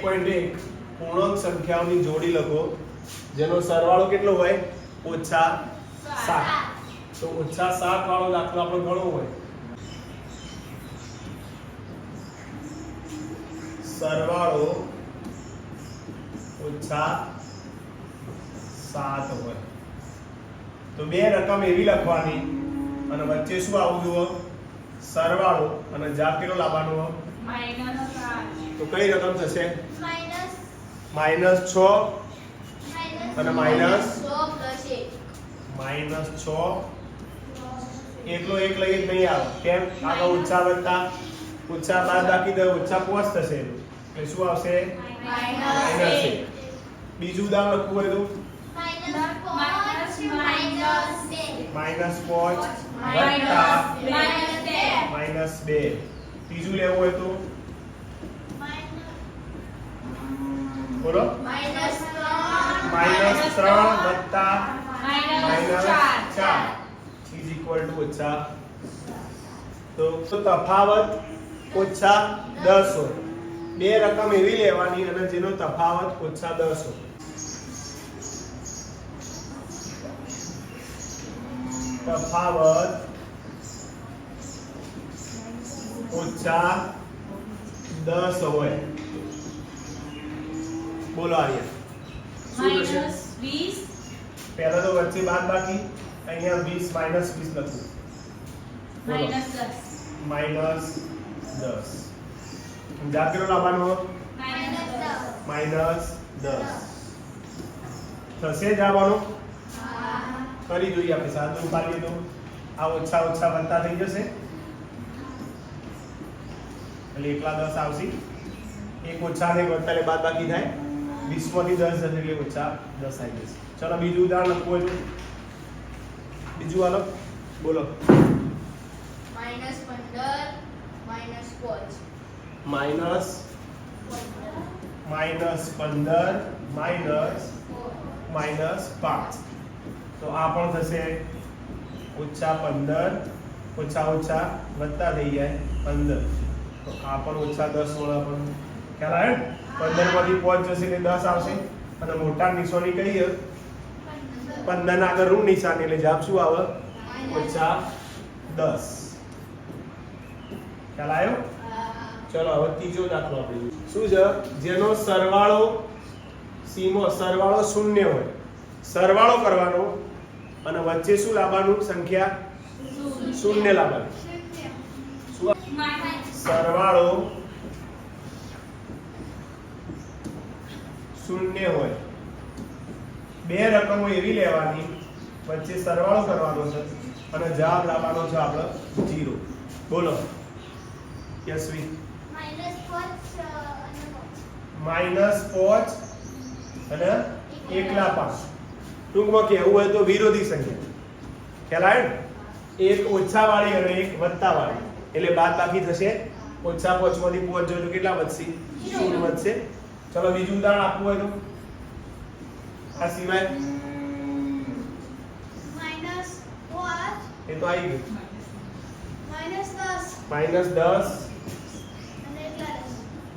એક પોઈન્ટ સંખ્યાઓની જોડી લખો. જેનો સરવાળો કેટલો હોય? ઓછા સાત. તો ઓછા વાળો દાખલો આપણે ઘણો હોય. સરવાળો ઓછા હોય. તો બે રકમ એવી લખવાની, અને વચ્ચે શું આવવું જુઓ? સરવાળો અને જાપ કેટલો લાવવાનો તો કઈ રકમ થશે? માઇનસ માઇનસ છ. અને minus? સો પ્લસ એક. માઇનસ છ. એકલો એક લઈ જ નહીં આવે. કેમ? આગળ ઓછા વધતા ઓછા બાદ બાકી દે ઓછા પોચ થશે એનું. એટલે શું આવશે? માઇનસ માઇનસ બીજું ઉદાહરણ લખવું હોય તો? માઇનસ પાંચ માઇનસ બે. ત્રીજું લેવું હોય તો? બોલો. માઇનસ ત્રણ વત્તા માઇનસ માઇનસ ચાર. ચાર ઇઝ ઇક્વલ ટુ ઓછા તો તફાવત ઓછા દસ. હોય બે રકમ એવી લેવાની અને જેનો તફાવત ઓછા દસ. હોય તફાવત ઓછા દસ હોય. બોલો આર્ય. પહેલા તો વચ્ચે બાદ બાકી. અહીંયા વીસ માઇનસ 20 લખું બોલો. માઇનસ દસ. જાત 10 કેટલો લાવવાનો માઇનસ દસ. માઇનસ 10 થશે જવાનો કરી જોઈએ આપણે. સાદું પાડીએ તો આ ઓછા ઓછા બનતા થઈ જશે. એટલે એકલા દસ આવશે. એક ઓછા ને વત્તા એટલે બાદ બાકી થાય. 20 માંથી 10 જશે એટલે ઓછા દસ આવી જશે. ચલો બીજું ઉદાહરણ લખવું હોય બીજું હાલો. બોલો. માઇનસ પંદર માઇનસ પાંચ. માઇનસ માઇનસ પંદર માઇનસ માઇનસ પાંચ. તો આ પણ થશે ઓછા પંદર ઓછા ઓછા વત્તા થઈ જાય પંદર. તો આ પણ ઓછા દસ વાળા પણ ખ્યાલ આવે ને? પંદરમાંથી પાંચ જશે એટલે દસ આવશે. અને મોટા નિશાની કહીએ પંદર ના આગળ ઋણ નિશાની એટલે જવાબ શું આવે? ઓછા દસ. ખ્યાલ આવ્યો? ચલો હવે ત્રીજો દાખલો આપણે શું છે? જેનો સરવાળો સીમો સરવાળો શૂન્ય હોય. સરવાળો કરવાનો અને વચ્ચે શું લાવવાનું? સંખ્યા શૂન્ય. લાવવાનું. સરવાળો શૂન્ય હોય. બે રકમો એવી લેવાની વચ્ચે સરવાળો કરવાનો છે અને જવાબ લાવવાનો છે આપણો જીરો. બોલો. યશવી. માઇનસ પાંચ અને એકલા પાંચ. ટૂંકમાં કહેવું હોય તો વિરોધી સંખ્યા. ખ્યાલ આવે એક ઓછા વાળી અને એક વત્તા વાળી એટલે બાદ બાકી થશે. ઓછા પોચમાંથી પોચ પાંચ કેટલા વધશે? શૂન્ય વધશે. ચલો બીજું ઉદાહરણ આપવું હોય તો? આ સિવાય? એ તો આવી ગયું. માઇનસ દસ. માઇનસ એકલા દસ.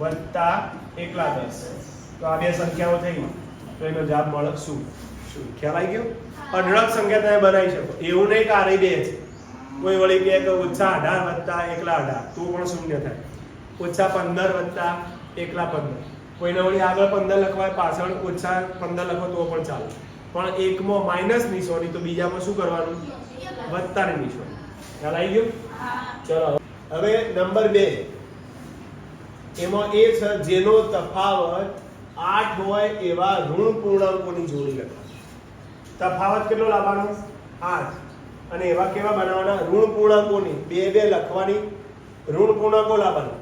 વત્તા એકલા દસ. તો આ બે સંખ્યાઓ થઈ તો એનો જવાબ મળે શું? શું? ખ્યાલ આવી ગયો? અઢળક સંખ્યા તમે બનાવી શકો. એવું નહીં કે આ રહી બે છે કોઈ વળી કહે કે ઓછા અઢાર વત્તા એકલા અઢાર, તો પણ શૂન્ય થાય. ઓછા પંદર વત્તા એકલા પંદર. કોઈને વળી આગળ પંદર લખવાય, પાછળ ઓછા પંદર લખો તો પણ ચાલે. પણ એકમાં માઇનસ નિશાની તો બીજામાં શું કરવાનું? વત્તાની નિશાની ખ્યાલ આવી ગયો? ચલો, હવે નંબર બે. એમાં એ છે જેનો તફાવત આઠ હોય એવા ઋણ પૂર્ણાંકોની જોડી લખવાની. તફાવત કેટલો લાવવાનો? આઠ. અને એવા કેવા બનાવવાના? ઋણ પૂર્ણાંકોની. બે બે લખવાની. ઋણ પૂર્ણાંકો લાવવાની.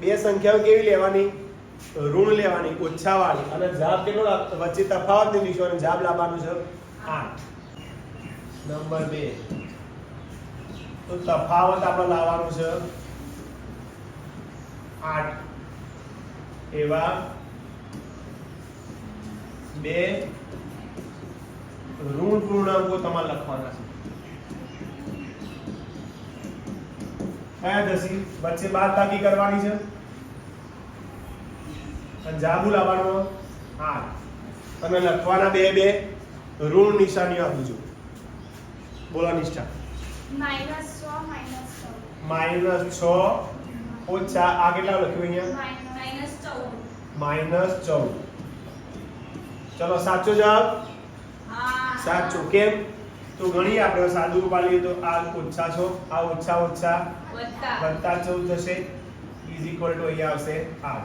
બે સંખ્યાઓ કેવી લેવાની? ઋણ લેવાની ઓછા વાળી અને જાબ કેટલો વચ્ચે તફાવતની અને જાબ લાવવાનું છે? આઠ. નંબર બે. તો તફાવત આપણે લાવવાનું છે? આઠ. એવા બે ઋણ પૂર્ણાંકો તમારે લખવાના છે. કયા દસી વચ્ચે બાદ બાકી કરવાની છે. જાબુ લાવવાનો. હા તમે લખવાના બે બે ઋણ નિશાનીઓ આપું છું. બોલો નિષ્ઠા. માઇનસ છ ઓછા આ કેટલા લખ્યું અહીંયા? માઇનસ ચૌદ. ચલો સાચો જવાબ? સાચો. કેમ? તો ગણીએ આપણે. સાદું રૂપ તો આ ઓછા છો. આ ઓછા ઓછા વત્તા ચૌદ થશે ઇઝ ઇક્વલ ટુ અહીંયા આવશે. આ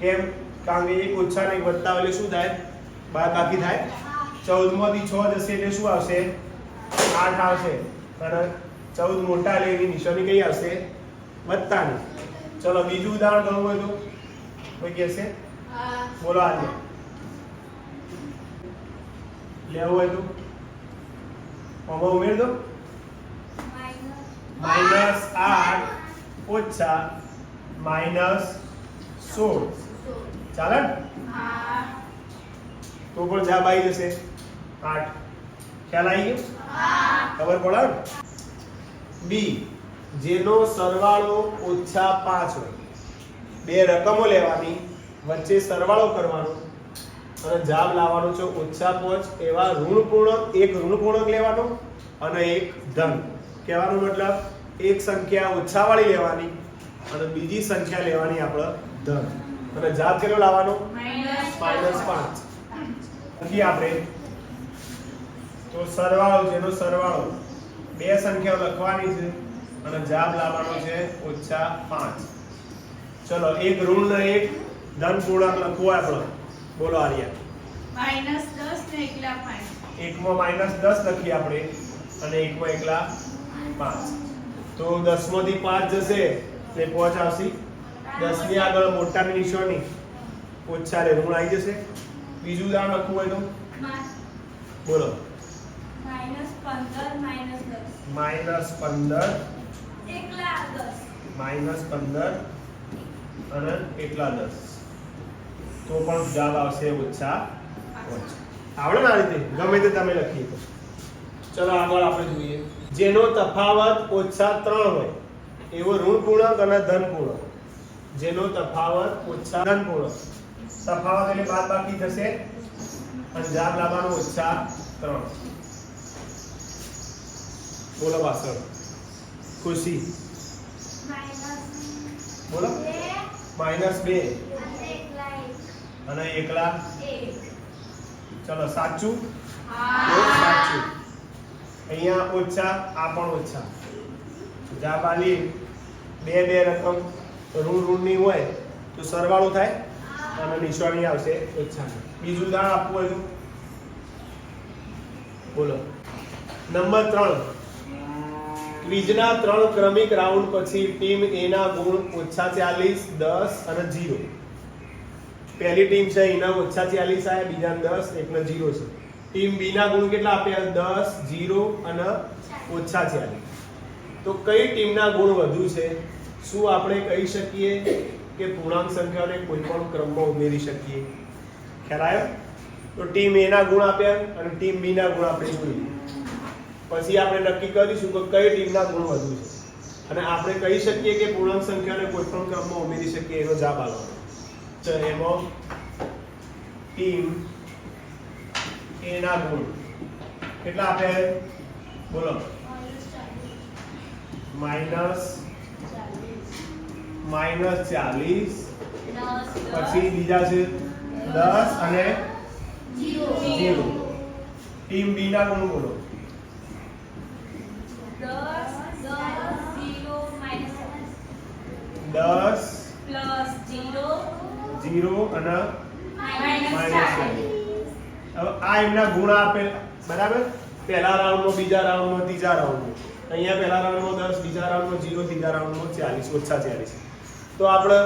કેમ? કારણ કે એક ઓછા ને વત્તા એટલે શું થાય? બાર બાકી થાય. ચૌદમાંથી છ જશે એટલે શું આવશે? આઠ આવશે. અને ચૌદ મોટા એટલે એની નિશાની કઈ આવશે? વત્તાની ચલો બીજું ઉદાહરણ ગણવું હોય તો? કોઈ કહેશે? બોલો આજે. લેવું હોય તો? આમાં ઉમેર દો માઇનસ આઠ ઓછા માઇનસ સોળ ચાલે તો પણ જવાબ આવી જશે આઠ ખ્યાલ આવી ગયો ખબર પડે બી જેનો સરવાળો ઓછા પાંચ હોય બે રકમો લેવાની વચ્ચે સરવાળો કરવાનો અને જાબ લાવવાનો છે ઓછા પોચ એવા ઋણપૂર્ણક એક ઋણપૂર્ણક લેવાનો અને એક ધન. કહેવાનો મતલબ એક સંખ્યા ઓછાવાળી લેવાની અને બીજી સંખ્યા લેવાની આપણે ધન. અને જાબ કેટલો લાવવાનો? માઇનસ પાંચ. નથી આપણે તો સરવાળો જેનો સરવાળો. બે સંખ્યાઓ લખવાની છે અને જાબ લાવવાનો છે ઓછા પાંચ. ચલો એક ઋણ ને એક ધન પૂર્ણાંક લખવો આપણે. બોલો આર્યા. માઇનસ દસ ને એકલા 5 એકમાં માઇનસ દસ લખીએ આપણે અને એકમાં એકલા પાંચ. તો દસમાંથી પાંચ જશે એટલે પાંચ આવશે. ની આગળ મોટાની નિશાની. ઓછા રે ઋણ આવી જશે. બીજું ઉદાહરણ લખવું હોય તો? બોલો. પંદર માઇનસ દસ. માઇનસ પંદર. એકલા દસ. માઇનસ પંદર અને એકલા દસ. તો પણ જવાબ આવશે ઓછા આવડે ને આ રીતે? ગમે તે તમે લખી શકો. ચલો આગળ આપણે જોઈએ. જેનો તફાવત ઓછા ત્રણ હોય એવો ઋણ પૂર્ણક અને ધન પૂર્ણક. જેનો તફાવત ઓછા ધન પૂર્ણક. તફાવત એટલે બાદ બાકી થશે અને જવાબ લાવવાનો ઓછા ત્રણ. બોલો પાછળ ખુશી. બોલો. માઇનસ બે. અને એકલા એક ચલો સાચું? સાચું. અહીંયા ઓછા આ પણ ઓછા. જાબાલી બે બે રકમ ઋણ ઋણની હોય તો સરવાળો થાય અને નિશાની આવશે ઓછા બીજું ઉદાહરણ આપવું હોય તો? બોલો. નંબર ત્રણ. ક્વિઝના ત્રણ ક્રમિક રાઉન્ડ પછી ટીમ એના ગુણ ઓછા ચાલીસ દસ અને જીરો પહેલી ટીમ છે, એના ઓછા ચાલીસ આવ્યા બીજા દસ, એકના જીરો છે. ટીમ બી ના ગુણ કેટલા આપ્યા દસ, જીરો અને ઓછા ચાલીસ તો કઈ ટીમના ગુણ વધુ છે? શું આપણે કહી શકીએ કે પૂર્ણાંક સંખ્યાઓને કોઈ પણ ક્રમમાં ઉમેરી શકીએ? ખ્યાલ આવ્યો? તો ટીમ એ ના ગુણ આપ્યા અને ટીમ બી ના ગુણ આપણે જોઈ પછી આપણે નક્કી કરીશું કે કઈ ટીમના ગુણ વધુ છે. અને આપણે કહી શકીએ કે પૂર્ણાંક સંખ્યાને કોઈ પણ ક્રમમાં ઉમેરી શકીએ એનો જવાબ આવવાનો એમાં ટીમ એના ગુણ કેટલા આપે બોલો માઇનસ માઇનસ ચાલીસ પછી બીજા છે દસ અને ઝીરો ટીમ બી ના ગુણ બોલો દસ પ્લસ જીરો જીરો અને માઇનસ હવે આ એમના ગુણ આપે બરાબર? પહેલા રાઉન્ડમાં બીજા રાઉન્ડમાં ત્રીજા રાઉન્ડનો અહીંયા પહેલા રાઉન્ડનો દસ બીજા રાઉન્ડમાં ઝીરો ત્રીજા રાઉન્ડમાં ચાલીસ ઓછા ચાલીસ. તો આપણે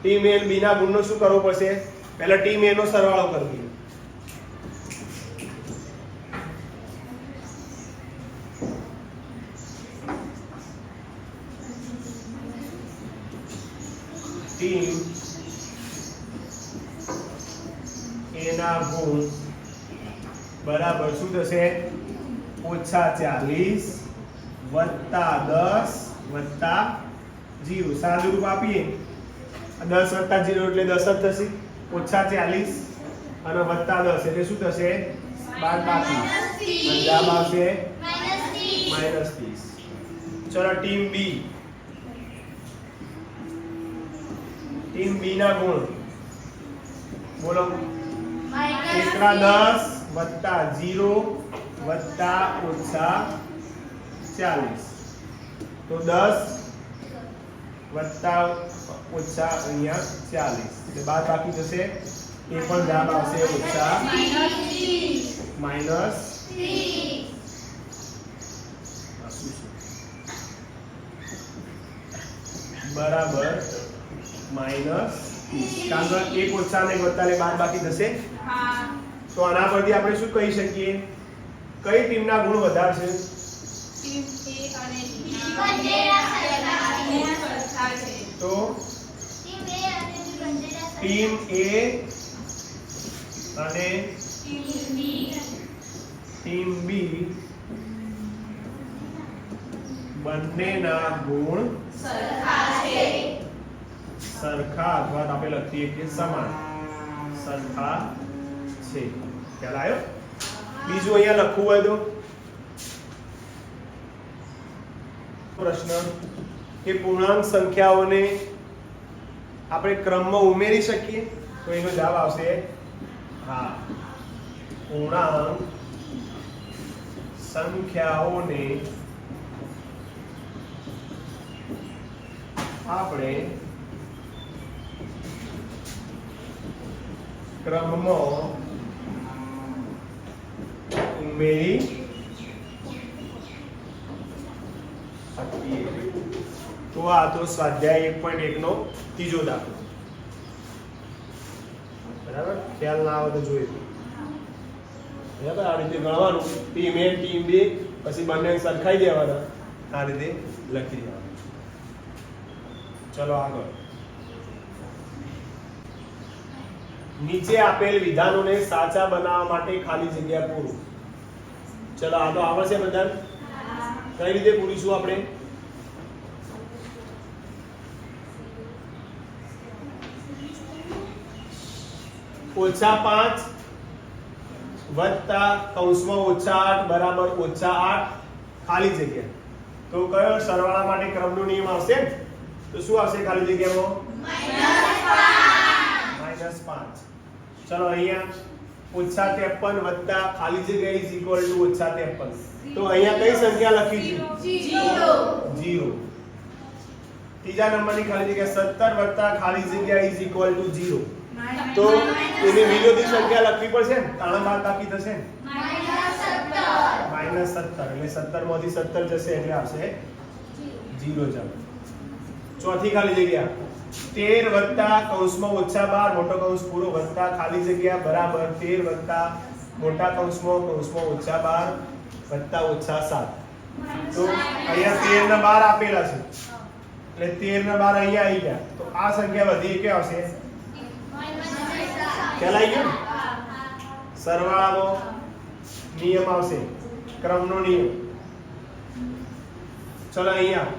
ટીમ એ બીના ગુણનો શું કરવો પડશે? પહેલાં ટીમ એનો સરવાળો કરી દઈએ ટીમ એના ગુણ બરાબર, શું થશે? ઓછા ચાલીસ વત્તા દસ વત્તા જીરો. સાદુરૂપ આપીએ? દસ વત્તા જીરો એટલે દસ જ થશે. ઓછા ચાલીસ અને વત્તા દસ એટલે શું થશે? બાદ બાકી. જવાબ આવશે? માઇનસ ત્રીસ. ચલો, ટીમ બી. ટીમ બી ના ગુણ. બોલો. એકલા દસ વત્તા જીરો વત્તા ઓછા ચાલીસ તો દસ વત્તા ઓછા અહીંયા ચાલીસ એટલે બાદ બાકી જશે એ પણ જવાબ આવશે ઓછા માઇનસ આ શું છે? બરાબર માઇનસ કારણ કે એક ઓછા ને એક વત્તા ને બાદ બાકી થશે હા તો આના પરથી આપણે શું કહી શકીએ? કઈ ટીમના ગુણ વધારશે? તો? ટીમ એ અને ટીમ બી બંનેના ગુણ સરખા છે. સરખા અથવા આપણે લખીએ કે સમાન. સરખા છે. ખ્યાલ આવ્યો બીજું અહીંયા લખવું હોય તો? પ્રશ્ન કે પૂર્ણાંક સંખ્યાઓને આપણે ક્રમમાં ઉમેરી શકીએ? તો એનો જવાબ આવશે, હા. પૂર્ણાંક સંખ્યાઓને આપણે ક્રમમાં ઉમેરી શકીએ તો આ તો સ્વાધ્યાય એક પોઈન્ટ એકનો ત્રીજો દાખલો બરાબર ખ્યાલ ના આવે તો જોઈ બરાબર આ રીતે ગણવાનું ટીમ એ ટીમ બે પછી બંને સરખાઈ દેવાના આ રીતે લખી દેવાનું ચલો આગળ નીચે આપેલ વિધાનોને સાચા બનાવવા માટે ખાલી જગ્યા પૂરું ચલો આ તો આવડશે બધા કઈ રીતે પૂરીશું આપણે? ઓછા પાંચ વત્તા કૌંસમાં ઓછા આઠ બરાબર ઓછા આઠ. ખાલી જગ્યા. તો કયો સરવાળા માટે ક્રમનો નિયમ આવશે? તો શું આવશે ખાલી જગ્યામાં? માઇનસ પાંચ ચલો અહીંયા. ઓછા ત્રેપન વત્તા ખાલી જગ્યા ઇઝ ઇક્વલ ટુ ઓછા ત્રેપન તો અહીંયા કઈ સંખ્યા લખી છે? જીરો ત્રીજા નંબરની ખાલી જગ્યા સત્તર વત્તા ખાલી જગ્યા ઇઝ ઇક્વલ ટુ જીરો તો એની વિરોધી સંખ્યા લખવી પડશે ને? ત્રણ બાદ બાકી થશે ને? માઇનસ સત્તર. એટલે સત્તરમાંથી સત્તર જશે એટલે આવશે જીરો જવાબ. ચોથી ખાલી જગ્યા. તેર વત્તા કૌંસમાં ઓછા બાર, મોટો કૌંસ પૂરો વત્તા ખાલી જગ્યા બરાબર તેર વત્તા મોટા કૌંસમાં કૌંસમાં ઓછા બાર વત્તા ઓછા સાત. તો અહીંયા તેર ને બાર આપેલા છે. એટલે તેર ને બાર અહીંયા આવી ગયા. તો આ સંખ્યા વધી કે આવશે? ખ્યાલ આવી ગયો સરવાળાનો નિયમ આવશે. ક્રમનો નિયમ. ચલો અહીંયા.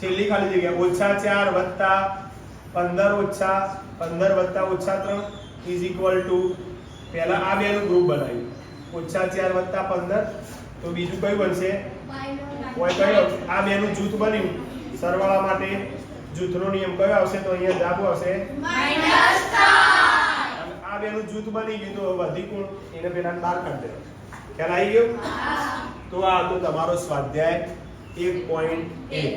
છેલ્લી ખાલી જગ્યા. ઓછા ચાર વત્તા પંદર ઓછા પંદર વત્તા ઓછા ત્રણ ઇઝ ઇક્વલ ટુ પહેલા આ બેનું ગ્રુપ બનાવ્યું. ઓછા ચાર વત્તા પંદર તો બીજું કયું બનશે? કોઈ કયો? આ બેનું જૂથ બન્યું. સરવાળા માટે જૂથનો નિયમ કયો આવશે? તો અહીંયા જવાબ આવશે. અને આ બેનું જૂથ બની ગયું તો વધી કોણ એને પેલા બહાર કાઢી દેવા. ખ્યાલ આવી ગયો? તો આ હતો તમારો સ્વાધ્યાય એક પોઈન્ટ એક.